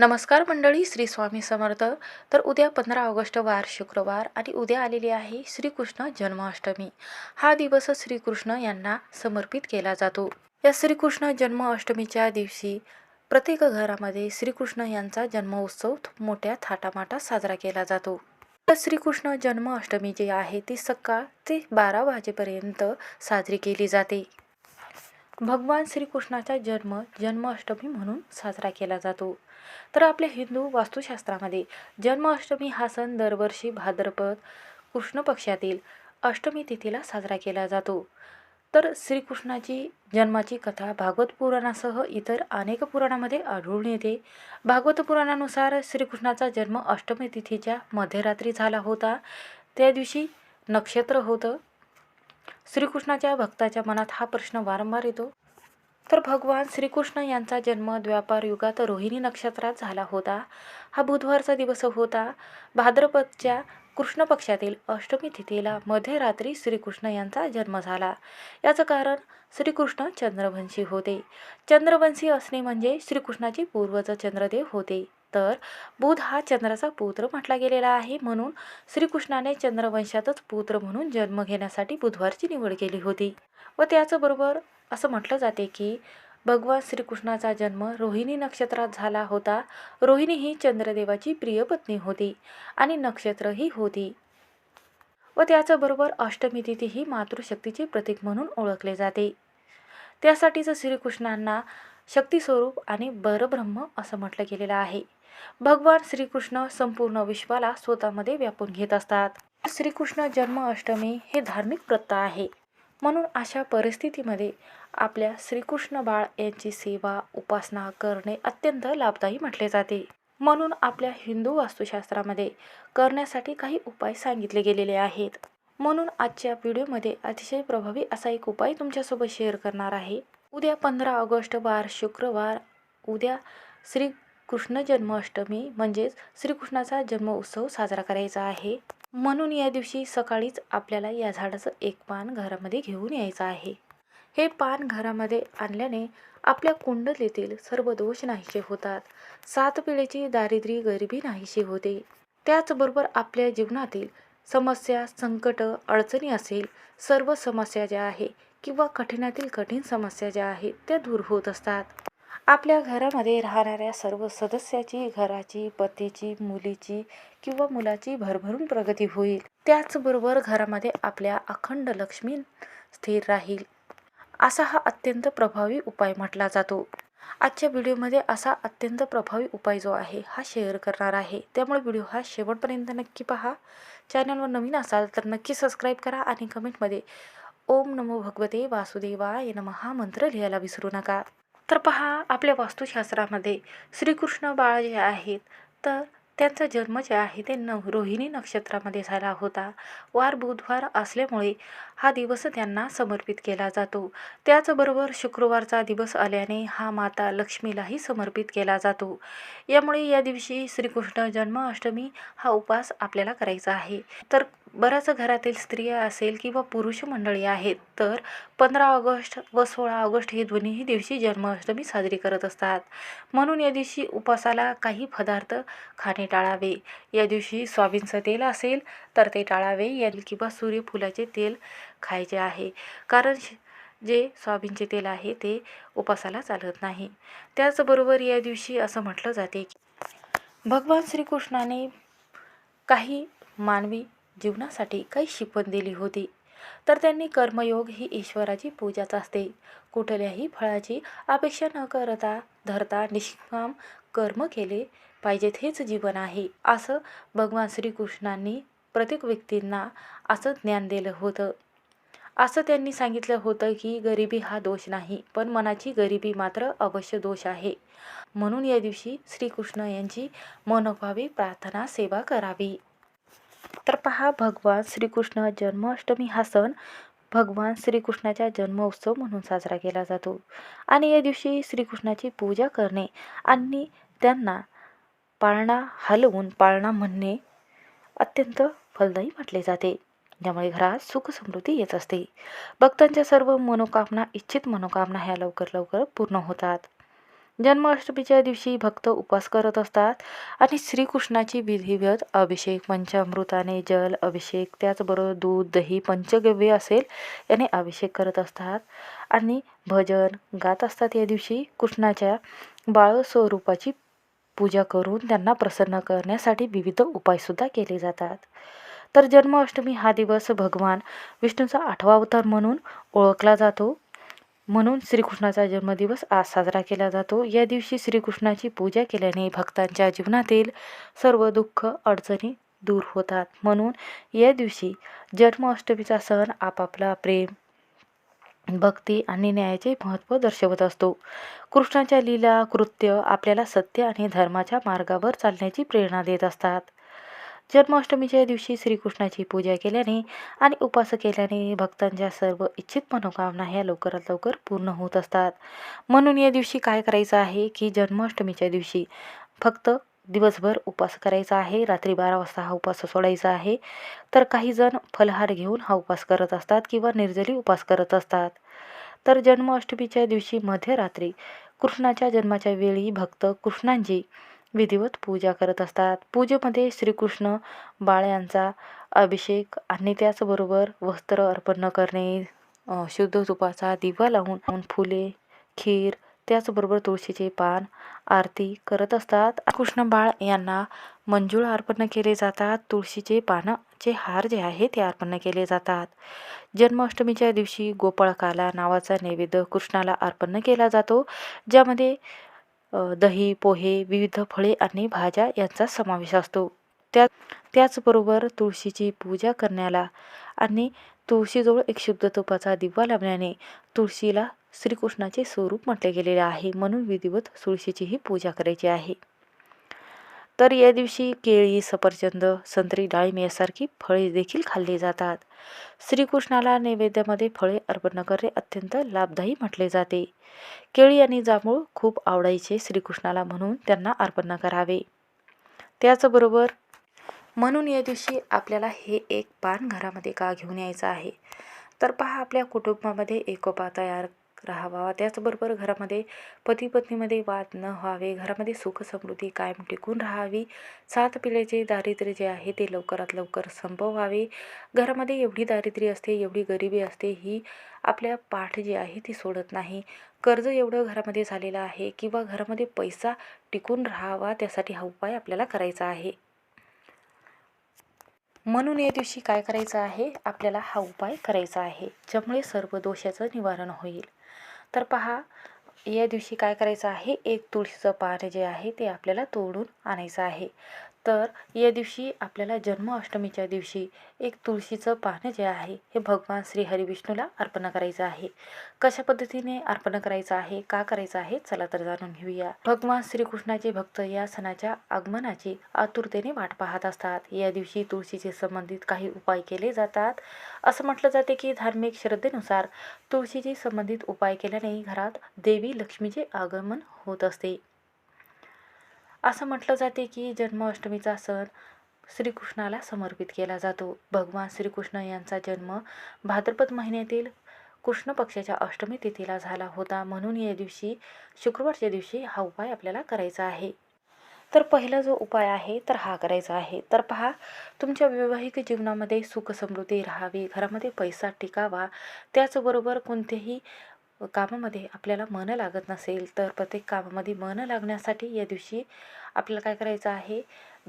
नमस्कार मंडळी श्री स्वामी समर्थ. तर उद्या पंधरा ऑगस्ट वार शुक्रवार आणि उद्या आलेली आहे श्रीकृष्ण जन्माष्टमी. हा दिवस श्रीकृष्ण यांना समर्पित केला जातो. या श्रीकृष्ण जन्माष्टमीच्या दिवशी प्रत्येक घरामध्ये श्रीकृष्ण यांचा जन्मोत्सव मोठ्या थाटामाटात साजरा केला जातो. तर श्रीकृष्ण जन्माष्टमी जी आहे ती सकाळ ते बारा वाजेपर्यंत साजरी केली जाते. भगवान श्रीकृष्णाचा जन्म जन्माष्टमी म्हणून साजरा केला जातो. तर आपल्या हिंदू वास्तुशास्त्रामध्ये जन्माष्टमी हा सण दरवर्षी भाद्रपद कृष्ण पक्षातील अष्टमी तिथीला साजरा केला जातो. तर श्रीकृष्णाची जन्माची कथा भागवत पुराणासह इतर अनेक पुराणामध्ये आढळून येते. भागवत पुराणानुसार श्रीकृष्णाचा जन्म अष्टमी तिथीच्या मध्यरात्री झाला होता. त्या दिवशी नक्षत्र होतं. श्रीकृष्णाच्या भक्ताच्या मनात हा प्रश्न वारंवार येतो. तर भगवान श्रीकृष्ण यांचा जन्म द्व्यापार युगात रोहिणी नक्षत्रात झाला होता. हा बुधवारचा दिवस होता. भाद्रपदच्या कृष्ण पक्षातील अष्टमी तिथीला मध्यरात्री श्रीकृष्ण यांचा जन्म झाला. याचं कारण श्रीकृष्ण चंद्रवंशी होते. चंद्रवंशी असणे म्हणजे श्रीकृष्णाचे पूर्वज चंद्रदेव होते. तर बुध हा चंद्राचा पुत्र म्हटला गेलेला आहे. म्हणून श्रीकृष्णाने चंद्रवंशातच पुत्र म्हणून जन्म घेण्यासाठी बुधवारची निवड केली होती. व त्याचबरोबर असं म्हटलं जाते की भगवान श्रीकृष्णाचा जन्म रोहिणी नक्षत्रात झाला होता. रोहिणी ही चंद्रदेवाची प्रिय पत्नी होती आणि नक्षत्रही होती. व त्याचबरोबर अष्टमी तिथी ही मातृशक्तीचे प्रतीक म्हणून ओळखले जाते. त्यासाठीच श्रीकृष्णांना शक्तिस्वरूप आणि बरब्रह्म असं म्हटलं गेलेलं आहे. भगवान श्रीकृष्ण संपूर्ण विश्वाला स्वतःमध्ये व्यापून घेत असतात. श्रीकृष्ण जन्माष्टमी हे धार्मिक प्रथा आहे. म्हणून अशा परिस्थितीमध्ये आपल्या श्रीकृष्ण बाळ यांची सेवा उपासना करणे अत्यंत लाभदायी म्हटले जाते. म्हणून आपल्या हिंदू वास्तुशास्त्रामध्ये करण्यासाठी काही उपाय सांगितले गेलेले आहेत. म्हणून आजच्या व्हिडिओमध्ये अतिशय प्रभावी असा एक उपाय तुमच्यासोबत शेअर करणार आहे. उद्या पंधरा ऑगस्ट वार शुक्रवार. उद्या श्री कृष्ण जन्माष्टमी म्हणजेच श्रीकृष्णाचा जन्म उत्सव साजरा करायचा आहे. म्हणून या दिवशी सकाळीच आपल्याला या झाडाचं एक पान घरामध्ये घेऊन यायचं आहे. हे पान घरामध्ये आणल्याने आपल्या कुंडलीतील सर्व दोष नाहीसे होतात. सात पिढीची दारिद्र्य गरिबी नाहीशी होते. त्याचबरोबर आपल्या जीवनातील समस्या संकट अडचणी असेल सर्व समस्या ज्या आहे किंवा कठीणातील कठीण समस्या ज्या आहेत त्या दूर होत असतात. आपल्या घरामध्ये राहणाऱ्या सर्व सदस्याची घराची पतीची मुलीची किंवा मुलाची भरभरून प्रगती होईल. त्याचबरोबर घरामध्ये आपल्या अखंड लक्ष्मी स्थिर राहील असा हा अत्यंत प्रभावी उपाय म्हटला जातो. आजच्या व्हिडिओमध्ये असा अत्यंत प्रभावी उपाय जो आहे हा शेअर करणार आहे. त्यामुळे व्हिडिओ हा शेवटपर्यंत नक्की पहा. चॅनलवर नवीन असाल तर नक्की सबस्क्राईब करा आणि कमेंटमध्ये ओम नमो भगवते वासुदेवाय नम हा मंत्र लिहायला विसरू नका. तर पहा आपल्या वास्तुशास्त्रामध्ये श्रीकृष्ण बाळ जे आहेत तर त्यांचा जन्म जे आहे ते न रोहिणी नक्षत्रामध्ये झाला होता. वार बुधवार असल्यामुळे हा दिवस त्यांना समर्पित केला जातो. त्याचबरोबर शुक्रवारचा दिवस आल्याने हा माता लक्ष्मीलाही समर्पित केला जातो. यामुळे या दिवशी श्रीकृष्ण जन्माष्टमी हा उपवास आपल्याला करायचा आहे. तर बऱ्याच घरातील स्त्रिया असेल किंवा पुरुष मंडळी आहेत तर पंधरा ऑगस्ट व सोळा ऑगस्ट हे दोन्हीही दिवशी जन्माष्टमी साजरी करत असतात. म्हणून या दिवशी उपवासाला काही पदार्थ खाणे टाळावे. या दिवशी सोयाबीनचं तेल असेल तर ते टाळावे. या किंवा सूर्यफुलाचे तेल खायचे आहे. कारण जे सोयाबीनचे तेल आहे ते उपासाला चालत नाही. त्याचबरोबर या दिवशी असं म्हटलं जाते की भगवान श्रीकृष्णाने काही मानवी जीवनासाठी काही शिकवण दिली होती. तर त्यांनी कर्मयोग ही ईश्वराची पूजाच असते. कुठल्याही फळाची अपेक्षा न करता धरता निष्काम कर्म केले पाहिजेत हेच जीवन आहे असं भगवान श्रीकृष्णांनी प्रत्येक व्यक्तींना असं ज्ञान दिलं होतं. असं त्यांनी सांगितलं होतं की गरिबी हा दोष नाही पण मनाची गरिबी मात्र अवश्य दोष आहे. म्हणून या दिवशी श्रीकृष्ण यांची मनोभावी प्रार्थना सेवा करावी. तर पहा भगवान श्रीकृष्ण जन्माष्टमी हा सण भगवान श्रीकृष्णाचा जन्मोत्सव म्हणून साजरा केला जातो. आणि या दिवशी श्रीकृष्णाची पूजा करणे आणि त्यांना पाळणा हलवून पाळणा म्हणणे अत्यंत फलदायी म्हटले जाते. ज्यामुळे घरात सुख समृद्धी येत असते. भक्तांच्या सर्व मनोकामना इच्छित मनोकामना ह्या लवकर लवकर पूर्ण होतात. जन्माष्टमीच्या दिवशी भक्त उपवास करत असतात आणि श्रीकृष्णाची विधिवत अभिषेक पंचामृताने जल अभिषेक त्याचबरोबर दूध दही पंचगव्य असेल याने अभिषेक करत असतात. आणि भजन गात असतात या दिवशी. कृष्णाच्या बाळ स्वरूपाची पूजा करून त्यांना प्रसन्न करण्यासाठी विविध उपायसुद्धा केले जातात. तर जन्माष्टमी हा दिवस भगवान विष्णूचा आठवा अवतार म्हणून ओळखला जातो. म्हणून श्रीकृष्णाचा जन्मदिवस आज साजरा केला जातो. या दिवशी श्रीकृष्णाची पूजा केल्याने भक्तांच्या जीवनातील सर्व दुःख अडचणी दूर होतात. म्हणून या दिवशी जन्माष्टमीचा सण आपापला प्रेम भक्ती आणि न्यायाचे महत्त्व दर्शवत असतो. कृष्णाच्या लीला कृत्य आपल्याला सत्य आणि धर्माच्या मार्गावर चालण्याची प्रेरणा देत असतात. जन्माष्टमीच्या दिवशी श्रीकृष्णाची पूजा केल्याने आणि उपास केल्याने भक्तांच्या सर्व इच्छित मनोकामना ह्या लवकरात लवकर पूर्ण होत असतात. म्हणून या दिवशी काय करायचं आहे की जन्माष्टमीच्या दिवशी फक्त दिवसभर उपास करायचा आहे. रात्री बारा वाजता हा उपास सोडायचा आहे. तर काही जण फलहार घेऊन हा उपास करत असतात किंवा निर्जली उपास करत असतात. तर जन्माष्टमीच्या दिवशी मध्यरात्री कृष्णाच्या जन्माच्या वेळी भक्त कृष्णांची विधिवत पूजा करत असतात. पूजेमध्ये श्रीकृष्ण बाळ यांचा अभिषेक आणि त्याचबरोबर वस्त्र अर्पण करणे शुद्ध तुपाचा दिवा लावून फुले खीर त्याचबरोबर तुळशीचे पान आरती करत असतात. कृष्ण बाळ यांना मंजूळ अर्पण केले जातात. तुळशीचे पानाचे हार जे आहे ते अर्पण केले जातात. जन्माष्टमीच्या दिवशी गोपाळकाला नावाचा नैवेद्य कृष्णाला अर्पण केला जातो ज्यामध्ये दही पोहे विविध फळे आणि भाज्या यांचा समावेश असतो. त्या त्याचबरोबर तुळशीची पूजा करण्याला आणि तुळशीजवळ एक शुद्ध तुपाचा दिवा लावण्याने तुळशीला श्रीकृष्णाचे स्वरूप म्हटले गेलेले आहे. म्हणून विधिवत तुळशीचीही पूजा करायची आहे. तर या दिवशी केळी सफरचंद संत्री डाळिंब यासारखी फळे देखील खाल्ली जातात. श्रीकृष्णाला नैवेद्यामध्ये फळे अर्पण करणे अत्यंत लाभदायी म्हटले जाते. केळी आणि जांभूळ खूप आवडायचे श्रीकृष्णाला म्हणून त्यांना अर्पण करावे. त्याचबरोबर म्हणून या दिवशी आपल्याला हे एक पान घरामध्ये का घेऊन यायचं आहे? तर पहा आपल्या कुटुंबामध्ये एकोपा तयार राहावा. त्याचबरोबर घरामध्ये पती पत्नीमध्ये वाद न व्हावे. घरामध्ये सुख समृद्धी कायम टिकून राहावी. सात पिढ्याचे दारिद्र्य जे आहे ते लवकरात लवकर संपवावे. घरामध्ये एवढी दारिद्र्य असते एवढी गरिबी असते ही आपल्या पाठ जी आहे ती सोडत नाही. कर्ज एवढं घरामध्ये झालेलं आहे किंवा घरामध्ये पैसा टिकून राहावा त्यासाठी हा उपाय आपल्याला करायचा आहे. म्हणून या दिवशी काय करायचं आहे? आपल्याला हा उपाय करायचा आहे ज्यामुळे सर्व दोषाचं निवारण होईल. तर पहा या दिवशी काय करायचं आहे? एक तुळशीचं पान जे आहे ते आपल्याला तोडून आणायचं आहे. तर या दिवशी आपल्याला जन्माष्टमीच्या दिवशी एक तुळशीचं पानं जे आहे हे भगवान श्री हरिविष्णूला अर्पण करायचं आहे. कशा पद्धतीने अर्पण करायचं आहे का करायचं आहे चला तर जाणून घेऊया. भगवान श्रीकृष्णाचे भक्त या सणाच्या आगमनाची आतुरतेने वाट पाहत असतात. या दिवशी तुळशीचे संबंधित काही उपाय केले जातात. असं म्हटलं जाते की धार्मिक श्रद्धेनुसार तुळशीची संबंधित उपाय केल्याने घरात देवी लक्ष्मीचे आगमन होत असते. असं म्हटलं जाते की जन्माष्टमीचा सण श्रीकृष्णाला समर्पित केला जातो. भगवान श्रीकृष्ण यांचा जन्म भाद्रपद महिन्यातील कृष्ण पक्षाच्या अष्टमी तिथीला झाला होता. म्हणून या दिवशी शुक्रवारच्या दिवशी हा उपाय आपल्याला करायचा आहे. तर पहिला जो उपाय आहे तर हा करायचा आहे. तर पहा तुमच्या वैवाहिक जीवनामध्ये सुख समृद्धी राहावी घरामध्ये पैसा टिकावा त्याचबरोबर कोणतेही कामामध्ये आपल्याला मन लागत नसेल तर प्रत्येक कामामध्ये मन लागण्यासाठी या दिवशी आपल्याला काय करायचं आहे?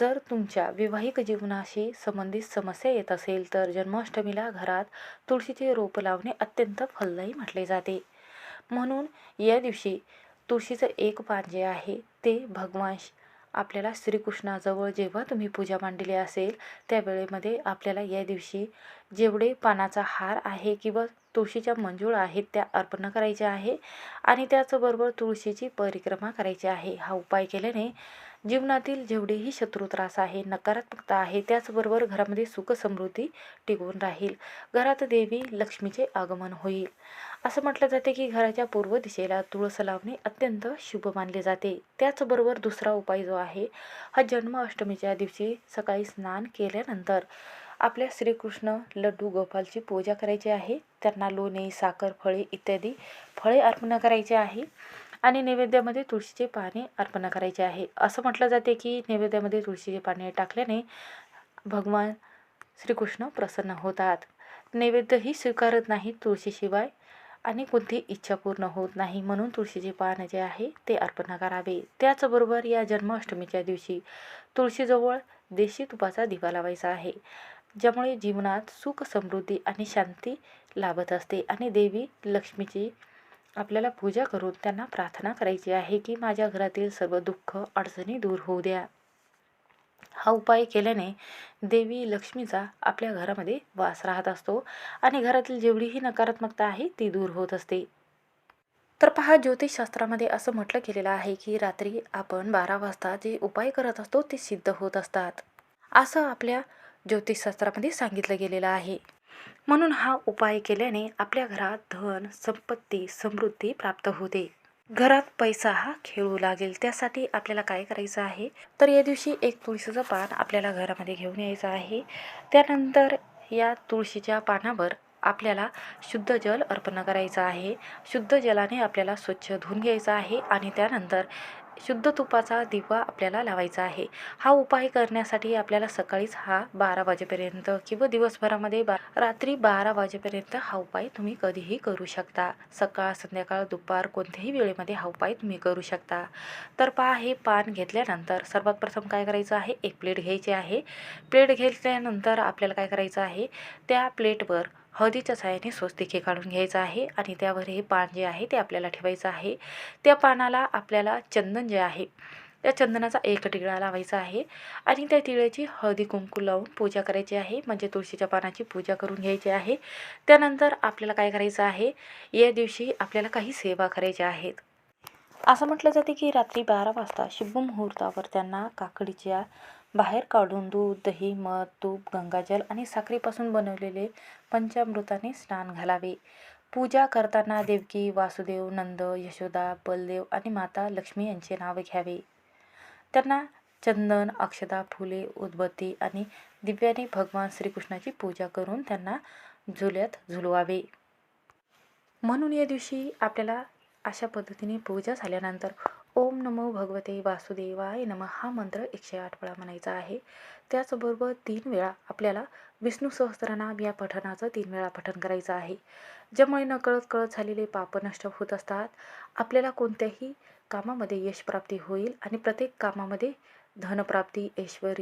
जर तुमच्या वैवाहिक जीवनाशी संबंधित समस्या येत असेल तर जन्माष्टमीला घरात तुळशीचे रोप लावणे अत्यंत फलदायी म्हटले जाते. म्हणून या दिवशी तुळशीचं एक पान जे आहे ते भगवान आपल्याला श्रीकृष्णाजवळ जेव्हा तुम्ही पूजा मांडली असेल त्या वेळेमध्ये आपल्याला या दिवशी जेवढे पानाचा हार आहे किंवा तुळशीच्या मंजूळ आहेत त्या अर्पण करायच्या आहे. आणि त्याचबरोबर तुळशीची परिक्रमा करायची आहे. हा उपाय केल्याने जीवनातील जेवढेही शत्रू त्रास आहे नकारात्मकता आहे त्याचबरोबर घरामध्ये सुख समृद्धी टिकून राहील. घरात देवी लक्ष्मीचे आगमन होईल. असं म्हटलं जाते की घराच्या पूर्व दिशेला तुळस लावणे अत्यंत शुभ मानले जाते. त्याचबरोबर दुसरा उपाय जो आहे हा जन्माष्टमीच्या दिवशी सकाळी स्नान केल्यानंतर आपल्या श्रीकृष्ण लड्डू गोपालची पूजा करायची आहे. त्यांना लोणी साखर फळे इत्यादी फळे अर्पण करायचे आहे. आणि नैवेद्यामध्ये तुळशीचे पाने अर्पण करायचे आहे. असं म्हटलं जाते की नैवेद्यामध्ये तुळशीचे पाने टाकल्याने भगवान श्रीकृष्ण प्रसन्न होतात. नैवेद्यही स्वीकारत नाही तुळशीशिवाय आणि कोणती इच्छा पूर्ण होत नाही म्हणून तुळशीचे पान जे आहे ते अर्पण करावे. त्याचबरोबर या जन्माष्टमीच्या दिवशी तुळशीजवळ देशी तुपाचा दिवा लावायचा आहे ज्यामुळे जीवनात सुख समृद्धी आणि शांती लाभत असते आणि देवी लक्ष्मीची आपल्याला पूजा करून त्यांना प्रार्थना करायची आहे की माझ्या घरातील सर्व दुःख अडचणी दूर होऊ द्या. हा उपाय केल्याने देवी लक्ष्मीचा आपल्या घरामध्ये वास राहत असतो आणि घरातील जेवढीही नकारात्मकता आहे ती दूर होत असते. तर पहा ज्योतिषशास्त्रामध्ये असं म्हटलं गेलेलं आहे की रात्री आपण बारा वाजता जे उपाय करत असतो ते सिद्ध होत असतात. असं आपल्या ज्योतिषशास्त्रामध्ये सांगितलं गेलेलं आहे. म्हणून हा उपाय केल्याने आपल्या घरात धन संपत्ती समृद्धी प्राप्त होते. घरात पैसा हा खेळू लागेल. त्यासाठी आपल्याला काय करायचं आहे? तर या दिवशी एक तुळशीचं पान आपल्याला घरामध्ये घेऊन यायचं आहे. त्यानंतर या तुळशीच्या पानावर आपल्याला शुद्ध जल अर्पण करायचं आहे. शुद्ध जलाने आपल्याला स्वच्छ धुवून घ्यायचं आहे आणि त्यानंतर शुद्ध तुपाचा दिवा आपल्याला लावायचा आहे. हा उपाय करण्यासाठी आपल्याला सकाळीच हा बारा वाजेपर्यंत किंवा दिवसभरामध्ये बा रात्री बारा वाजेपर्यंत हा उपाय तुम्ही कधीही करू शकता. सकाळ संध्याकाळ दुपार कोणत्याही वेळेमध्ये हा उपाय तुम्ही करू शकता. तर पहा हे पान घेतल्यानंतर सर्वात प्रथम काय करायचं आहे? एक प्लेट घ्यायची आहे. प्लेट घेतल्यानंतर आपल्याला काय करायचं आहे? त्या प्लेटवर हळदीच्या साह्याने स्वस्तिके काढून घ्यायचं आहे आणि त्यावर हे पान जे आहे ते आपल्याला ठेवायचं आहे. त्या पानाला आपल्याला चंदन जे आहे त्या चंदनाचा एक टिळा लावायचा आहे आणि त्या टिळ्याची हळदी कुंकू लावून पूजा करायची आहे. म्हणजे तुळशीच्या पानाची पूजा करून घ्यायची आहे. त्यानंतर आपल्याला काय करायचं आहे? या दिवशी आपल्याला काही सेवा करायच्या आहेत. असं म्हटलं जाते की रात्री बारा वाजता शुभ मुहूर्तावर त्यांना काकडीच्या बाहेर काढून दूध दही मध तूप गंगाजल आणि साखरेपासून बनवलेले पंचामृताने स्नान घालावे. पूजा करताना देवकी वासुदेव नंद यशोदा बलदेव आणि माता लक्ष्मी यांचे नाव घ्यावे. त्यांना चंदन अक्षदा फुले उदबत्ती आणि दिव्याने भगवान श्रीकृष्णाची पूजा करून त्यांना झुल्यात झुलवावे. म्हणून या दिवशी आपल्याला अशा पद्धतीने पूजा झाल्यानंतर ओम नमो भगवते वासुदेवाय नम हा मंत्र एकशे आठ वेळा म्हणायचा आहे. त्याचबरोबर तीन वेळा आपल्याला विष्णू सहस्त्रनाम या पठणाचं तीन वेळा पठण करायचं आहे. ज्यामुळे नकळत कळत झालेले पाप नष्ट होत असतात. आपल्याला कोणत्याही कामामध्ये यशप्राप्ती होईल आणि प्रत्येक कामामध्ये धनप्राप्ती ऐश्वर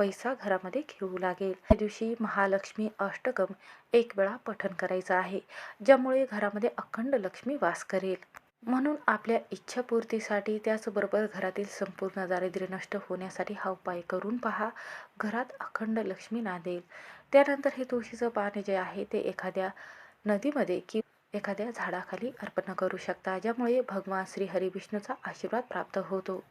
पैसा घरामध्ये घेऊ लागेल. त्या दिवशी महालक्ष्मी अष्टकम एक वेळा पठण करायचं आहे ज्यामुळे घरामध्ये अखंड लक्ष्मी वास करेल. म्हणून आपल्या इच्छापूर्तीसाठी त्याचबरोबर घरातील संपूर्ण दारिद्र्य नष्ट होण्यासाठी हा उपाय करून पहा. घरात अखंड लक्ष्मी नांदेल. त्यानंतर हे तुळशीचं पान जे आहे ते एखाद्या नदीमध्ये कि एखाद्या झाडाखाली अर्पण करू शकता ज्यामुळे भगवान श्री हरिविष्णूचा आशीर्वाद प्राप्त होतो.